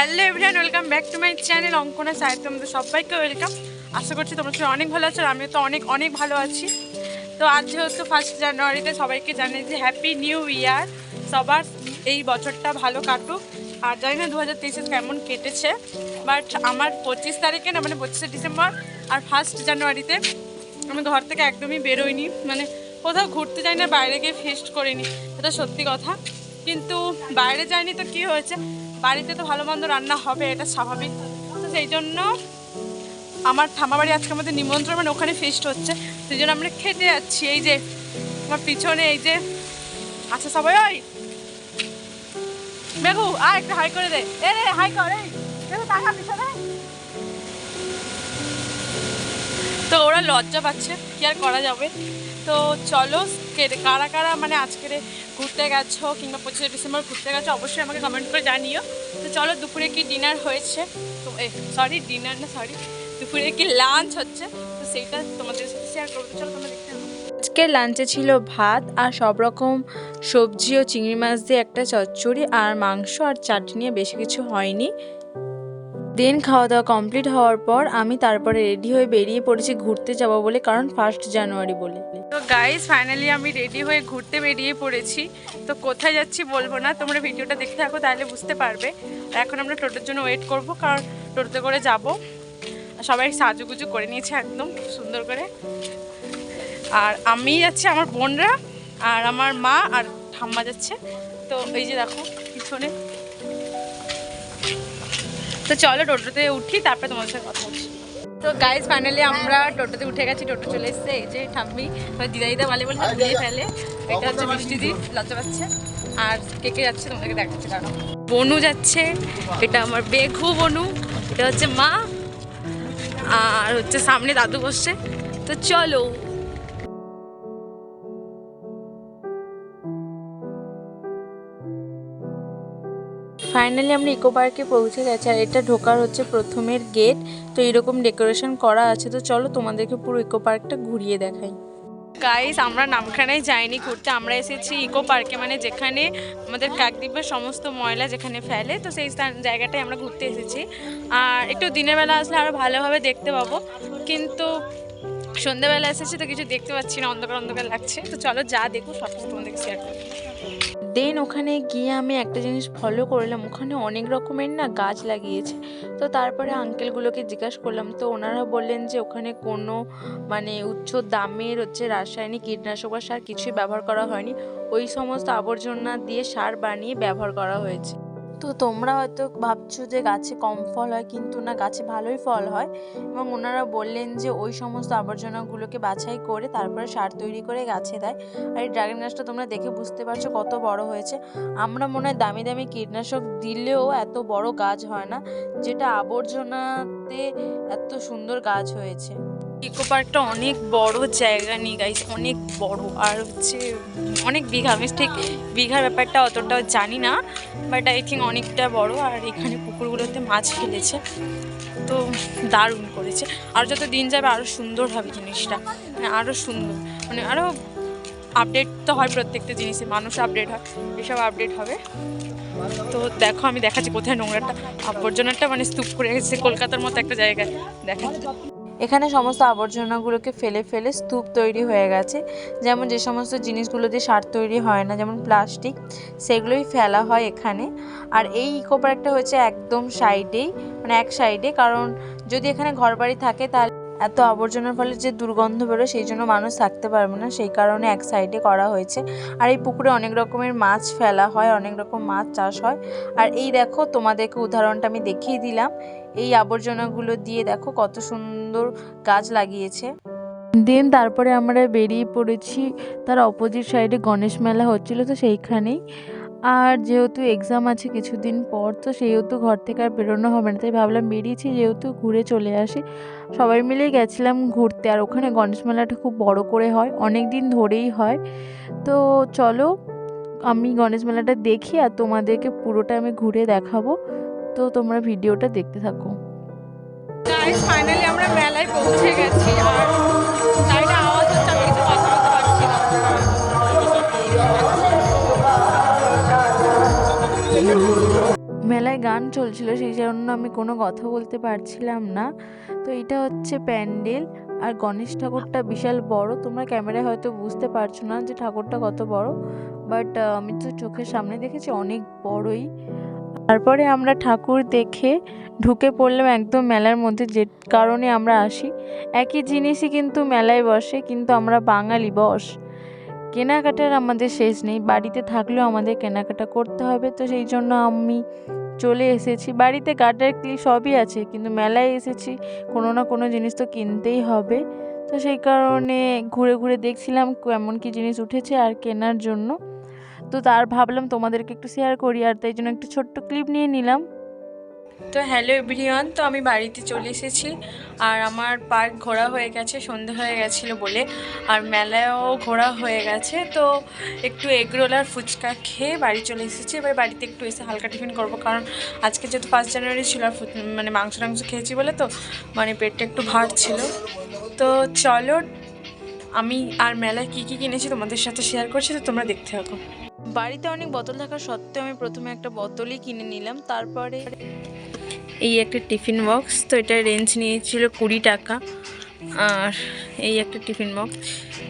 Hello everyone, welcome back to my channel Ankana Saheb. তোমাদের সবাইকে welcome. আশা করছি তোমরা সবাই অনেক ভালো আছো আমিও তো অনেক অনেক ভালো আছি। তো আজ যেহেতু ফার্স্ট জানুয়ারিতে সবাইকে জানাই যে হ্যাপি নিউ ইয়ার সবার এই বছরটা ভালো কাটুক। আর জানি না দু হাজার তেইশে কেমন কেটেছে বাট আমার পঁচিশ তারিখে না মানে পঁচিশে ডিসেম্বর আর ফার্স্ট জানুয়ারিতে আমি ঘর থেকে একদমই বেরোইনি। মানে কোথাও ঘুরতে যাই না বাইরে গিয়ে ফেস্ট করিনি, এটা সত্যি কথা। কিন্তু বাইরে যাইনি তো কি হয়েছে? বাড়িতে তো ভালো মন্দ রান্না হবে, এটা স্বাভাবিক। তো সেই জন্য আমার ঠামাবাড়ি আজকে আমাদের নিমন্ত্রণ মানে ওখানে ফিস্ট হচ্ছে। সেই জন্য আমরা খেতে যাচ্ছি। এই যে, আমার পিছনে এই যে আচ্ছা সবাই, ওই! বেগু আর একটা হাই করে দে। এ রে, হাই করে তো ওরা লজ্জা পাচ্ছে, কি আর করা যাবে? তো চলো কারা কারা মানে আজকের ঘুরতে গেছো কিংবা পঁচিশে ডিসেম্বর ঘুরতে গেছো, অবশ্যই আমাকে কমেন্ট করে জানিও। তো চলো দুপুরে কি ডিনার হয়েছে? তো সরি ডিনার না সরি দুপুরে কি লাঞ্চ হচ্ছে? তো সেইটা তোমাদের সাথে শেয়ার করব। চলো তোমরা দেখতে আজকে লাঞ্চে ছিল ভাত আর সব রকম সবজি ও চিংড়ি মাছ দিয়ে একটা চচ্চড়ি আর মাংস আর চাটনি বেশি কিছু হয়নি। দেন খাওয়া দাওয়া কমপ্লিট হওয়ার পর আমি তারপরে রেডি হয়ে বেরিয়ে পড়েছি ঘুরতে যাব বলে, কারণ ফার্স্ট জানুয়ারি বলে। তো গাইজ ফাইনালি আমি রেডি হয়ে ঘুরতে বেরিয়ে পড়েছি। তো কোথায় যাচ্ছি বলব না, তোমরা ভিডিওটা দেখতে থাকো, তাহলে বুঝতে পারবে। আর এখন আমরা টোটোর জন্য ওয়েট করব, কারণ টোটোতে করে যাব। সবাই সাজুগুজু করে নিয়েছে একদম, সুন্দর করে। আর আমি যাচ্ছি আমার বোনরা, আর আমার মা আর ঠাম্মা যাচ্ছে। তো এই যে দেখো, পিছনে তো চলো টোটোতে উঠি তারপরে তোমার সাথে কথা বলছি। তো গাইজ ফাইনালি আমরা টোটোতে উঠে গেছি টোটো চলে এসেছে। এই যে ঠাম্মি দিদা দিদা বলে বলে দিয়ে ফেলে। এটা হচ্ছে মিষ্টি দি লজ্জা পাচ্ছে। আর কে কে যাচ্ছে তোমাদেরকে দেখাচ্ছে কারণ বনু যাচ্ছে এটা আমার বেঘু বনু এটা হচ্ছে মা আর হচ্ছে সামনে দাদু বসছে। তো চলো ফাইনালি আমরা ইকো পার্কে পৌঁছে গেছি আর এটা ঢোকার হচ্ছে প্রথমের গেট তো এরকম ডেকোরেশন করা আছে। তো চলো তোমাদেরকে পুরো ইকো পার্কটা ঘুরিয়ে দেখাই। গাইস আমরা নামখানায় যাইনি, ঘুরতে আমরা এসেছি ইকো পার্কে মানে যেখানে আমাদের কাকদ্বীপের সমস্ত ময়লা যেখানে ফেলে, তো সেই জায়গাটায় আমরা ঘুরতে এসেছি। আর একটু দিনের বেলা আসলে আরও ভালোভাবে দেখতে পাবো। কিন্তু সন্ধ্যেবেলা এসেছি, তো কিছু দেখতে পাচ্ছি না, অন্ধকার অন্ধকার লাগছে। তো চলো যা দেখো, সব কিছু তোমাদেরকে শেয়ার করব দেন ওখানে গিয়ে আমি একটা জিনিস ফলো করলাম। ওখানে অনেক রকমের না গাছ লাগিয়েছে। তো তারপরে আঙ্কেলগুলোকে জিজ্ঞাসা করলাম, তো ওনারা বললেন যে ওখানে কোনো মানে উচ্চ দামের হচ্ছে রাসায়নিক কীটনাশক বা সার কিছুই ব্যবহার করা হয়নি। ওই সমস্ত আবর্জনা দিয়ে সার বানিয়ে ব্যবহার করা হয়েছে। তো তোমরা হয়তো ভাবছ যে গাছে কম ফল হয়, কিন্তু না, গাছে ভালোই ফল হয়। এবং ওনারা বললেন যে ওই সমস্ত আবর্জনাগুলোকে বাছাই করে তারপরে সার তৈরি করে গাছে দেয়। আর এই ড্রাগন গাছটা তোমরা দেখে বুঝতে পারছ কত বড় হয়েছে। আমরা মনে হয় দামি দামি কীটনাশক দিলেও এত বড় গাছ হয় না, যেটা আবর্জনাতে এত সুন্দর গাছ হয়েছে। ইকো পার্কটা অনেক বড় জায়গা নিয়ে গাইস অনেক বড়। আর হচ্ছে অনেক বিঘা, আমি ঠিক বিঘার ব্যাপারটা অতটা জানি না বাট আই থিঙ্ক অনেকটা বড়। আর এখানে পুকুরগুলোতে মাছ ফেলেছে, তো দারুণ করেছে। আর যত দিন যাবে আরও সুন্দর হবে জিনিসটা। মানে আরও সুন্দর। মানে আরও আপডেট তো হয় প্রত্যেকটা জিনিসে, মানুষ আপডেট হয়, এসব আপডেট হবে। তো দেখো, আমি দেখাচ্ছি কোথায় নোংরাটা। আবর্জনাটা মানে স্তূপ করে গেছে, কলকাতার মতো একটা জায়গায়। দেখাচ্ছি। এখানে সমস্ত আবর্জনাগুলোকে ফেলে ফেলে স্তূপ তৈরি হয়ে গেছে। যেমন যে সমস্ত জিনিসগুলো দিয়ে সার তৈরি হয় না, যেমন প্লাস্টিক, সেগুলোই ফেলা হয় এখানে। আর এই ইকো পার্কটা হচ্ছে একদম সাইডেই মানে এক সাইডে, কারণ যদি এখানে ঘরবাড়ি থাকে তাহলে এত আবর্জনার ফলে যে দুর্গন্ধ বেরো সেই জন্য মানুষ থাকতে পারবে না। সেই কারণে এক সাইডে করা হয়েছে। আর এই পুকুরে অনেক রকমের মাছ ফেলা হয়, অনেক রকম মাছ চাষ হয়। আর এই দেখো, তোমাদেরকে উদাহরণটা আমি দেখিয়ে দিলাম। এই আবর্জনাগুলো দিয়ে দেখো কত সুন্দর গাছ লাগিয়েছে। দেন তারপরে আমরা বেরিয়ে পড়েছি, তার অপোজিট সাইডে গণেশ মেলা হচ্ছিল, তো সেইখানেই। আর যেহেতু এক্সাম আছে কিছুদিন পর, তো সেহেতু ঘর থেকে আর বেরোনো হবে না। তাই ভাবলাম বেরিয়েছি, যেহেতু ঘুরে চলে আসি। সবাই মিলে গেছিলাম ঘুরতে। আর ওখানে গণেশ মেলাটা খুব বড় করে হয়, অনেক দিন ধরেই হয়। তো চলো, আমি গণেশ মেলাটা দেখি আর তোমাদেরকে পুরোটা আমি ঘুরে দেখাবো। তো তোমরা ভিডিওটা দেখতে থাকো। ফাইনালি আমরা মেলায় পৌঁছে গেছি। আর আওয়াজ হচ্ছে, আমি কিছু কথা বলতে পারছি না। মেলায় গান চলছিল, সেই জন্য আমি কোনো কথা বলতে পারছিলাম না। তো এটা হচ্ছে প্যান্ডেল, আর গণেশ ঠাকুরটা বিশাল বড়। তোমরা ক্যামেরায় হয়তো বুঝতে পারছ না যে ঠাকুরটা কত বড়, বাট আমি তো চোখের সামনে দেখেছি অনেক বড়ই। তারপরে আমরা ঠাকুর দেখে ঢুকে পড়লাম একদম মেলার মধ্যে, যে কারণে আমরা আসি। একই জিনিসই কিন্তু মেলায় বসে, কিন্তু আমরা বাঙালি বস। কেনাকাটার আমাদের শেষ নেই, বাড়িতে থাকলেও আমাদের কেনাকাটা করতে হবে, তো সেই জন্য আমি চলে এসেছি। বাড়িতে কাটার ক্লিপ সবই আছে, কিন্তু মেলায় এসেছি, কোনো না কোনো জিনিস তো কিনতেই হবে। তো সেই কারণে ঘুরে ঘুরে দেখছিলাম কেমন কী জিনিস উঠেছে আর কেনার জন্য। তো তার ভাবলাম তোমাদেরকে একটু শেয়ার করি, আর তাই জন্য একটু ছোট্ট ক্লিপ নিয়ে নিলাম। তো হ্যালো এভরিওয়ান, তো আমি বাড়িতে চলে এসেছি। আর আমার পার্ক ঘোরা হয়ে গেছে, সন্ধে হয়ে গেছিল বলে। আর মেলায়ও ঘোরা হয়ে গেছে, তো একটু এগরোল আর ফুচকা খেয়ে বাড়ি চলে এসেছি। এবার বাড়িতে একটু এসে হালকা টিফিন করব, কারণ আজকে যেহেতু ফার্স্ট জানুয়ারি ছিল আর মানে মাংস টাংস খেয়েছি বলে তো মানে পেটটা একটু ভার ছিল। তো চলো, আমি আর মেলায় কী কী কিনেছি তোমাদের সাথে শেয়ার করছি, তো তোমরা দেখতে থাকো। বাড়িতে অনেক বোতল থাকা সত্ত্বেও আমি প্রথমে একটা বোতলই কিনে নিলাম, তারপরে এই একটা টিফিন বক্স। তো এটার রেঞ্জ নিয়েছিল কুড়ি টাকা। আর এই একটা টিফিন বক্স।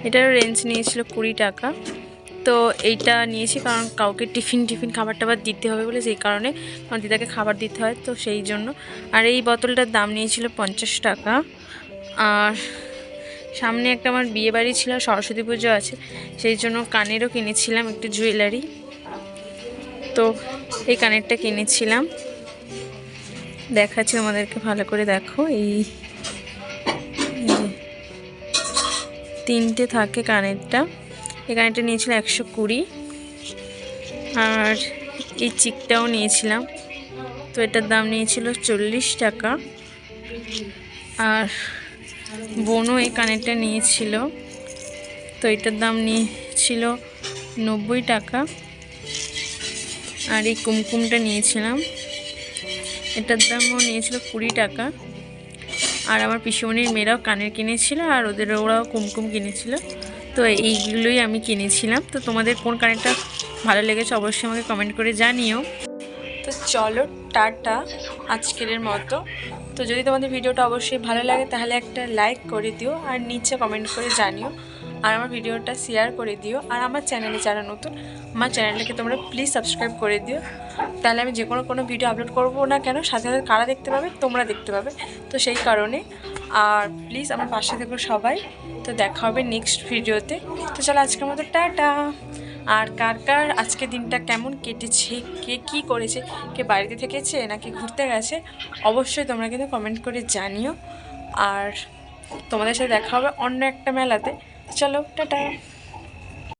এটার রেঞ্জ নিয়েছিল কুড়ি টাকা। তো এইটা নিয়েছি কারণ কাউকে টিফিন টিফিন খাবার টাবার দিতে হবে বলে সেই কারণে আমার দিদাকে খাবার দিতে হয় তো সেই জন্য। আর এই বোতলটার দাম নিয়েছিল পঞ্চাশ টাকা। আর সামনে একটা আমার বিয়ে বাড়ি ছিল, সরস্বতী পুজো আছে। সেই জন্য কানেরও কিনেছিলাম একটু জুয়েলারি। তো এই কানেরটা কিনেছিলাম। দেখাচ্ছি, আমাদেরকে ভালো করে দেখো। এই তিনটে থাকে কানেরটা। এই কানেরটা নিয়েছিল একশো কুড়ি। আর এই চিকটাও নিয়েছিলাম। তো এটার দাম নিয়েছিল চল্লিশ টাকা। আর বোনও এই কানেরটা নিয়েছিল। তো এটার দাম নিয়েছিল নব্বই টাকা। আর এই কুমকুমটা নিয়েছিলাম। এটার দামও নিয়েছিল কুড়ি টাকা। আর আমার পিসিমণির মেয়েরাও কানের কিনেছিল আর ওদের ওরাও কুমকুম কিনেছিল। তো এইগুলোই আমি কিনেছিলাম। তো তোমাদের কোন কানেরটা ভালো লেগেছে অবশ্যই আমাকে কমেন্ট করে জানিও। তো চলো, টাটা আজকের মতো। তো যদি তোমাদের ভিডিওটা অবশ্যই ভালো লাগে তাহলে একটা লাইক করে দিও আর নিচে কমেন্ট করে জানিও। আর আমার ভিডিওটা শেয়ার করে দিও। আর আমার চ্যানেলে যারা নতুন, আমার চ্যানেলটাকে তোমরা প্লিজ সাবস্ক্রাইব করে দিও। তাহলে আমি যে কোনো কোনো ভিডিও আপলোড করব না কেন, সাথে সাথে কারা দেখতে পাবে, তোমরা দেখতে পাবে। তো সেই কারণে, আর প্লিজ আমার পাশে থেকো সবাই। তো দেখা হবে নেক্সট ভিডিওতে তো। চলো আজকের মতো টাটা। আর কার কার আজকে দিনটা কেমন কেটেছে, কে কি করেছে, কে বাড়িতে থেকেছে নাকি ঘুরতে গেছে, অবশ্যই তোমরা কিন্তু কমেন্ট করে জানিও। আর তোমাদের সাথে দেখা হবে অন্য একটা মেলাতে। চলো টাটা